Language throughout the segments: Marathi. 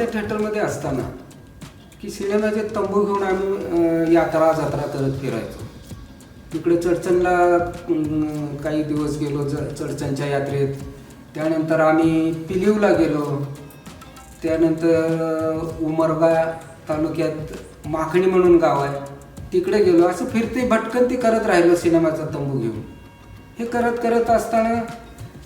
सिनेमाच्या थिएटरमध्ये असताना की सिनेमाचे तंबू घेऊन आम्ही यात्रा जत्रा करत फिरायचो. तिकडे चडचणला काही दिवस गेलो ज चडचणच्या यात्रेत. त्यानंतर आम्ही पिलीवला गेलो. त्यानंतर उमरगा तालुक्यात माखणी म्हणून गाव आहे. तिकडे गेलो. असं फिरते भटकंती करत राहिलो सिनेमाचा तंबू घेऊन. हे करत करत असताना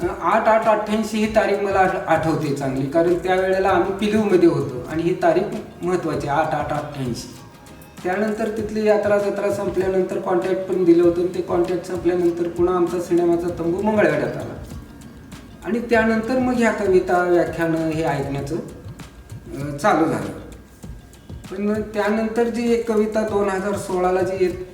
आठ आठ अठ्ठ्याऐंशी ही तारीख मला आठ- आठवते चांगली. कारण त्यावेळेला आम्ही पिलीवमध्ये होतो आणि ही तारीख महत्त्वाची आठ आठ अठ्ठ्याऐंशी. त्यानंतर तिथली यात्रा जत्रा संपल्यानंतर कॉन्टॅक्ट पण दिलं होतं ते कॉन्टॅक्ट संपल्यानंतर पुन्हा आमचा सिनेमाचा तंबू मंगळवेढ्यात आला. आणि त्यानंतर मग ह्या कविता व्याख्यानं हे ऐकण्याचं चालू झालं. पण त्यानंतर जी एक कविता दोन हजार सोळाला जी एक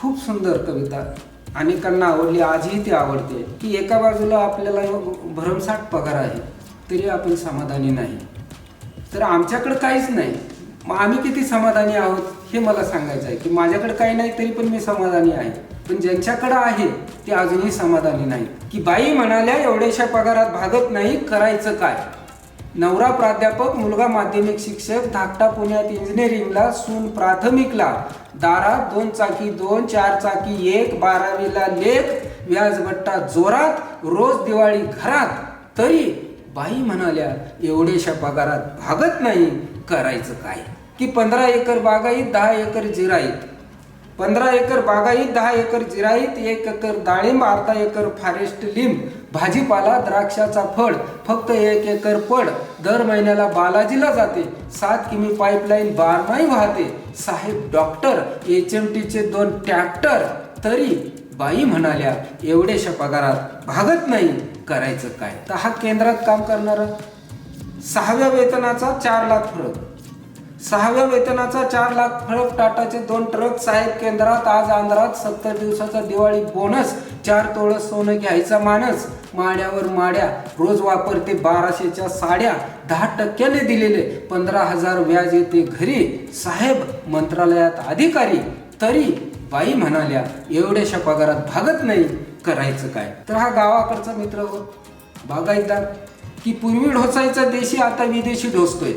खूप सुंदर कविता अनेकांना आवडली आजही ती आवडते. की एका बाजूला आपल्याला भरमसाठ पगार आहे तरी आपण समाधानी नाही. तर आमच्याकडं काहीच नाही. मग आम्ही किती समाधानी आहोत हे मला सांगायचं आहे. की माझ्याकडे काही नाही तरी पण मी समाधानी आहे. पण ज्यांच्याकडं आहे ते अजूनही समाधानी नाही. की बाई म्हणाल्या एवढ्याशा पगारात भागत नाही करायचं काय? नवरा प्राध्यापक मुलगा माध्यमिक शिक्षक धाकटा पुण्यात इंजिनिअरिंगला सून प्राथमिकला. दारात दोन चाकी दोन चार चाकी एक बारावीला लेख व्याजभट्टा जोरात रोज दिवाळी घरात. तरी बाई म्हणाल्या एवढ्याशा पगारात भागत नाही करायचं काय? की पंधरा एकर बागाईत दहा एकर जिराईत पंधरा एकर बागाईत दहा एकर जिराईत एक एकर डाळिंब अर्धा एकर फॉरेस्ट लिंब. भाजीपाला द्राक्षाचा फळ फक्त एक एकर पड दर महिन्याला बालाजीला जाते. सात किमी पाईपलाईन बारमाही वाहते. साहेब डॉक्टर एच एम टीचे दोन ट्रॅक्टर. तरी बाई म्हणाल्या एवढ्याशा पगारात भागत नाही. करायचं काय? तर हा केंद्रात काम करणारा सहाव्या वेतनाचा चार लाख फरक. सहाव्या वेतनाचा चार लाख फरक टाटाचे दोन ट्रक साहेब केंद्रात आज आंध्रात सत्तर दिवसाचा दिवाळी बोनस चार तोळ सोनं घ्यायचा मानस. माड्यावर माड्या रोज वापरते बाराशेच्या साड्या. दहा टक्क्याने दिलेले पंधरा हजार व्याज येते घरी. साहेब मंत्रालयात अधिकारी तरी बाई म्हणाल्या एवढ्याशा पगारात भागत नाही करायचं काय? तर हा गावाकडचा मित्र हो बागायतदार की पूर्वी ढोसायचा देशी आता विदेशी ढोसतोय.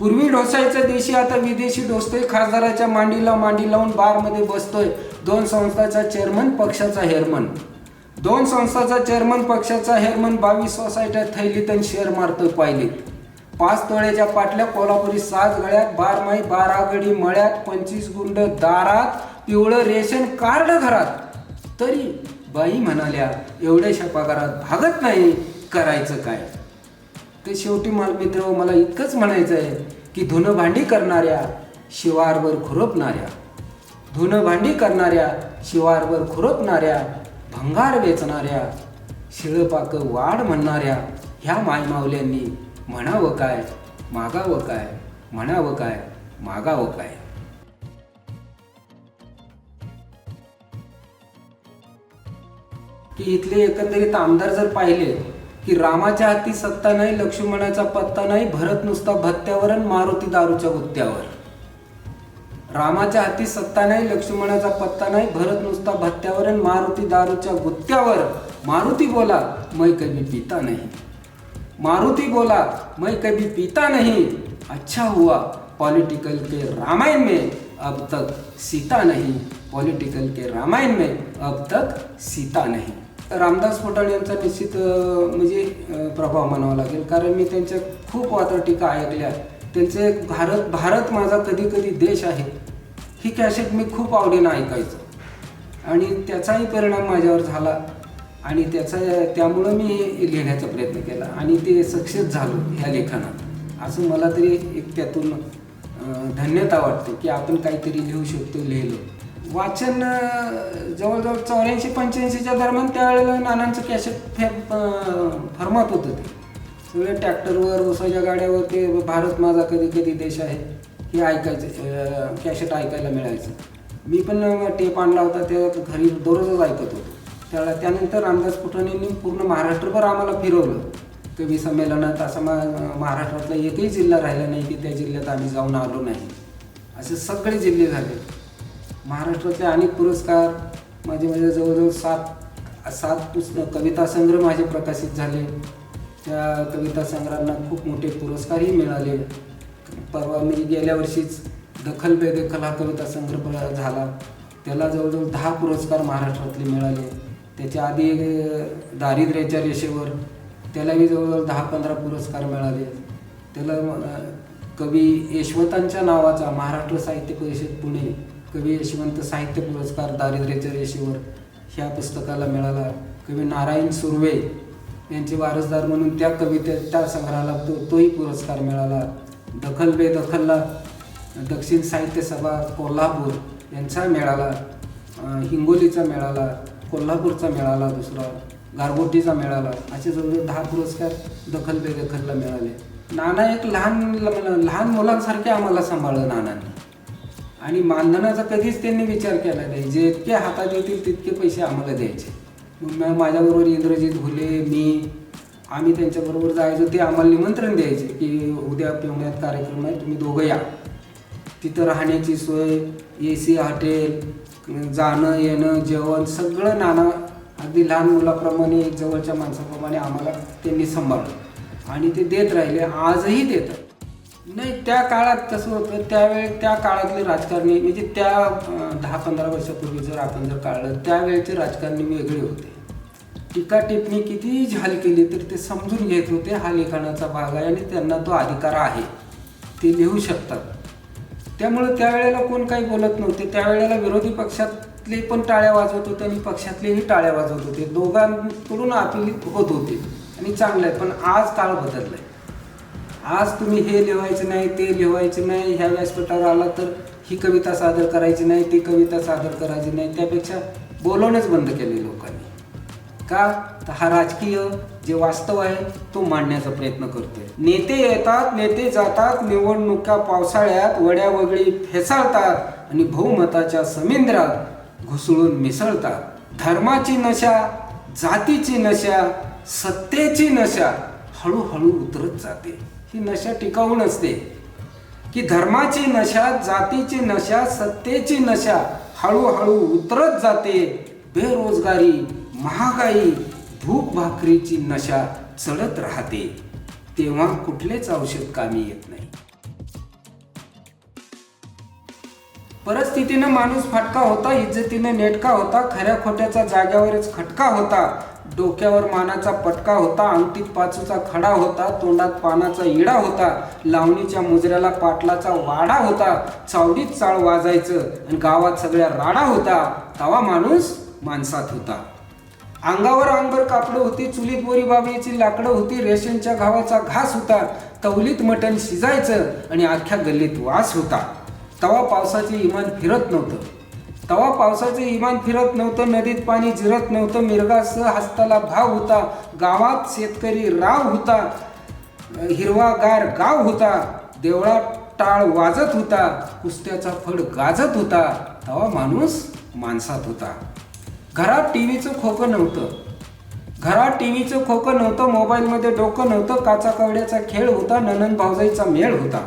पूर्वी ढोसायचा देशी आता विदेशी ढोसतोय खासदाराच्या मांडीला मांडी लावून बारमध्ये बसतोय. दोन संस्थाचा चेअरमन पक्षाचा हेअरमन दोन संस्थाचा चेअरमन पक्षाचा हेअरमन बावीस सोसायट्या थैलीत आणि शेअर मारतोय पाहिलीत पाच तोळ्याच्या पाटल्या कोल्हापुरी सात गळ्यात बारमाही बारागडी मळ्यात पंचवीस गुंड दारात पिवळं रेशन कार्ड घरात. तरी बाई म्हणाल्या एवढ्याशा पगारात भागत नाही करायचं काय? ते शेवटी मला मित्र मला इतकंच म्हणायचं आहे की धुनं भांडी करणाऱ्या शिवारवर खुरपणाऱ्या धुनं भांडी करणाऱ्या शिवारवर खुरपणाऱ्या भंगार वेचणाऱ्या शिळपाक वाढ म्हणणाऱ्या ह्या मायमावल्यांनी म्हणावं काय मागावं काय म्हणावं काय मागावं काय? की इथले एकंदरीत आमदार जर पाहिले की रामाच्या हाती सत्ता नाही लक्ष्मणाचा पत्ता नाही भरत नुसता भत्त्यावर आणि मारुती दारूच्या गुत्त्यावर. रामाच्या हाती सत्ता नाही लक्ष्मणाचा पत्ता नाही भरत नुसता भत्त्यावर आणि मारुती दारूच्या गुत्त्यावर. मारुती बोला मैं कभी पीता नहीं. मारुती बोला मैं कभी पीता नहीं. अच्छा हुआ पॉलिटिकल के रामायण में अब तक सीता नहीं. पॉलिटिकल के रामायण में अब तक सीता नहीं. रामदास फुटाणे यांचा निश्चित म्हणजे प्रभाव म्हणावा लागेल. कारण मी त्यांच्या खूप वात्रटिका ऐकल्या त्यांचे भारत भारत माझा कधी कधी देश आहे. ही कॅसेट मी खूप आवडीनं ऐकायचो. आणि त्याचाही परिणाम माझ्यावर झाला. आणि त्याचा त्यामुळं मी लिहिण्याचा प्रयत्न केला. आणि ते सक्सेस झालो ह्या लेखनात. असं मला तरी एक त्यातून धन्यता वाटते की आपण काहीतरी लिहू शकतो लिहिलो. वाचन जवळजवळ चौऱ्याऐंशी पंच्याऐंशीच्या दरम्यान त्यावेळेला नानांचं कॅसेट फे फरमात होतं ते. सगळे ट्रॅक्टरवर उसाच्या गाड्यावर ते भारत माझा कधी कधी देश आहे हे ऐकायचं कॅसेट ऐकायला मिळायचं. मी पण टेप आणला होता त्या घरी दररोजच ऐकत होतो. त्याला त्यानंतर रामदास कुठणींनी पूर्ण महाराष्ट्रभर आम्हाला फिरवलं. कवी संमेलनात असं मा महाराष्ट्रातला एकही जिल्हा राहिला नाही की त्या जिल्ह्यात आम्ही जाऊन आलो नाही. असे सगळे जिल्हे झाले. महाराष्ट्रातले अनेक पुरस्कार माझे माझे जवळजवळ सात सात पुस्तक कविता संग्रह माझे प्रकाशित झाले. त्या कविता संग्रहांना खूप मोठे पुरस्कारही मिळाले. परवा मी गेल्या वर्षीच दखल बेदखल हा कविता संग्रह झाला. त्याला जवळजवळ दहा पुरस्कार महाराष्ट्रातले मिळाले. त्याच्या आधी दारिद्र्याच्या रेषेवर त्यालाही जवळजवळ दहा पंधरा पुरस्कार मिळाले. त्याला कवी यशवंतांच्या नावाचा महाराष्ट्र साहित्य परिषद पुणे कवी यशवंत साहित्य पुरस्कार दारिद्र्याच्या रेषेवर ह्या पुस्तकाला मिळाला. कवी नारायण सुर्वे यांचे वारसदार म्हणून त्या कविते त्या संग्रहाला तो तोही पुरस्कार मिळाला. दखल बेदखलला दक्षिण साहित्य सभा कोल्हापूर यांचा मिळाला हिंगोलीचा मिळाला कोल्हापूरचा मिळाला दुसरा गारगोटीचा मिळाला असे जवळजवळ दहा पुरस्कार दखल बेदखलला मिळाले. नाना एक लहान लहान मुलांसारखे आम्हाला सांभाळलं नानाने. आणि मानधनाचा कधीच त्यांनी विचार केला नाही. जितके हातात येतील तितके पैसे आम्हाला द्यायचे. मग माझ्याबरोबर इंद्रजित घुले मी आम्ही त्यांच्याबरोबर जायचो. ते आम्हाला निमंत्रण द्यायचे की उद्या पेवण्यात कार्यक्रम आहे तुम्ही दोघं या. तिथं राहण्याची सोय ए सी हॉटेल जाणं येणं जेवण सगळं नाना अगदी लहान मुलाप्रमाणे जवळच्या माणसाप्रमाणे आम्हाला त्यांनी सांभाळलं. आणि ते देत राहिले. आजही देतात. नाही त्या काळात तसं होतं त्यावेळी त्या काळातले राजकारणी म्हणजे त्या दहा पंधरा वर्षापूर्वी जर आपण जर काढलं त्यावेळेचे राजकारणी वेगळे होते. टीका टिप्पणी कितीही झाल केली तर ते समजून घेत होते हा लिखाणाचा भाग आहे आणि त्यांना तो अधिकार आहे. ते लिहू शकतात. त्यामुळे त्यावेळेला कोण काही बोलत नव्हते. त्यावेळेला विरोधी पक्षातले पण टाळ्या वाजवत होते आणि पक्षातलेही टाळ्या वाजवत होते. दोघांकडून अपील होत होते. आणि चांगलं आहे पण आज काळ बदललाय. आज तुम्ही हे लिहायचं नाही ते लिहायचं नाही ह्या व्यासपीठावर आला तर ही कविता सादर करायची नाही ती कविता सादर करायची नाही. त्यापेक्षा बोलवणंच बंद केले लोकांनी. का? तर हा राजकीय जे वास्तव आहे तो मांडण्याचा प्रयत्न करतोय. नेते येतात नेते जातात निवडणुका पावसाळ्यात वड्या वगळी फेसाळतात आणि बहुमताच्या समिंद्रात घुसळून मिसळतात. धर्माची नशा जातीची नशा सत्तेची नशा हळूहळू उतरत जाते. ही नशा टिकाऊ नसते की धर्माची नशा जातीची नशा सत्तेची नशा हळूहळू उतरत जाते. बेरोजगारी महागाई भूक भाकरीची नशा चढत राहते. तेव्हा कुठलेच औषध कामी येत नाही. परिस्थितीनं माणूस फटका होता इज्जतीनं नेटका होता खऱ्या खोट्याचा जाग्यावरच खटका होता. डोक्यावर मानाचा पटका होता अंगठीत पाचूचा खडा होता तोंडात पानाचा इडा होता लावणीच्या मुजऱ्याला पाटलाचा वाडा होता चावडीत चाळ वाजायचं आणि गावात सगळ्या राडा होता तवा माणूस माणसात होता. अंगावर अंगभर कापडं होती चुलीत बोरी बाबीची लाकडं होती रेशनच्या घावाचा घास होता तवलीत मटण शिजायचं आणि अख्ख्या गल्लीत वास होता. तवा पावसाची इमान फिरत नव्हतं. तवा पावसाचे इमान फिरत नव्हतं नदीत पाणी जिरत नव्हतं मिरगासह हस्ताला भाव होता गावात शेतकरी राव होता हिरवागार गाव होता देवळात टाळ वाजत होता कुस्त्याचा फड गाजत होता तवा माणूस माणसात होता. घरात टीव्हीचं खोकं नव्हतं. घरात टीव्हीचं खोकं नव्हतं मोबाईलमध्ये डोकं नव्हतं काचा कवड्याचा खेळ होता ननंद भावजाईचा मेळ होता.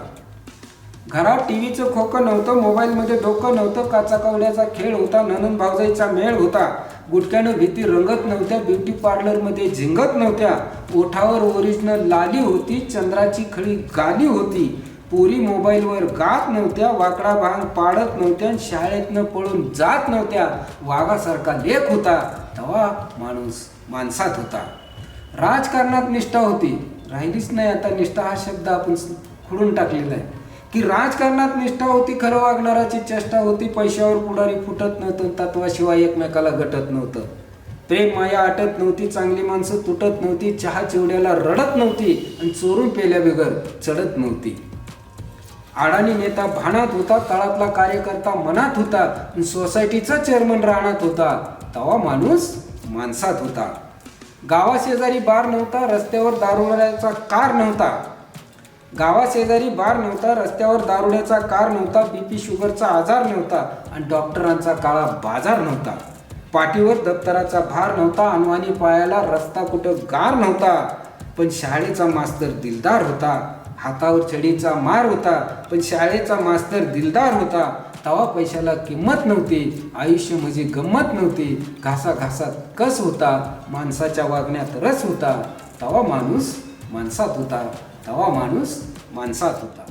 घरात टीव्हीचं खोकं नव्हतं मोबाईलमध्ये डोकं नव्हतं काचा कवड्याचा खेळ होता ननंद भावजाईचा मेळ होता. गुटक्यानं भीती रंगत नव्हत्या ब्युटी पार्लरमध्ये झिंगत नव्हत्या. ओठावर ओरिजिनल लाली होती चंद्राची खळी गाली होती. पोरी मोबाईलवर गात नव्हत्या वाकडा भांग पाडत नव्हत्या आणि शाळेतनं पळून जात नव्हत्या. वाघासारखा लेख होता. तेव्हा माणूस माणसात होता. राजकारणात निष्ठा होती. राहिलीच नाही आता निष्ठा हा शब्द आपण खुडून टाकलेला आहे. की राजकारणात निष्ठा होती खरं वागणाराची चेष्टा होती पैशावर पुढारी फुटत नव्हतं तत्वाशिवाय एकमेकाला गटत नव्हतं. प्रेम माया आटत नव्हती चांगली माणसं तुटत नव्हती चहा चिवड्याला रडत नव्हती आणि चोरून पेल्याबेगर चढत नव्हती. अडाणी नेता भाणात होता तळातला कार्यकर्ता मनात होता आणि सोसायटीचा चेअरमन राहण्यात होता. तवा माणूस माणसात होता. गावाशेजारी बार नव्हता रस्त्यावर दारुड्याचा कार नव्हता. गावाशेजारी बार नव्हता रस्त्यावर दारुड्याचा कार नव्हता बीपी शुगरचा आजार नव्हता आणि डॉक्टरांचा काळा बाजार नव्हता. पाठीवर दप्तराचा भार नव्हता अनवाणी पायाला रस्ता कुठं गार नव्हता पण शाळेचा मास्तर दिलदार होता. हातावर छडीचा मार होता पण शाळेचा मास्तर दिलदार होता. तवा पैशाला किंमत नव्हती आयुष्य म्हणजे गंमत नव्हती. घासा घासात कस होता माणसाच्या वागण्यात रस होता. तवा माणूस माणसात होता. तवा माणूस माणसात होता.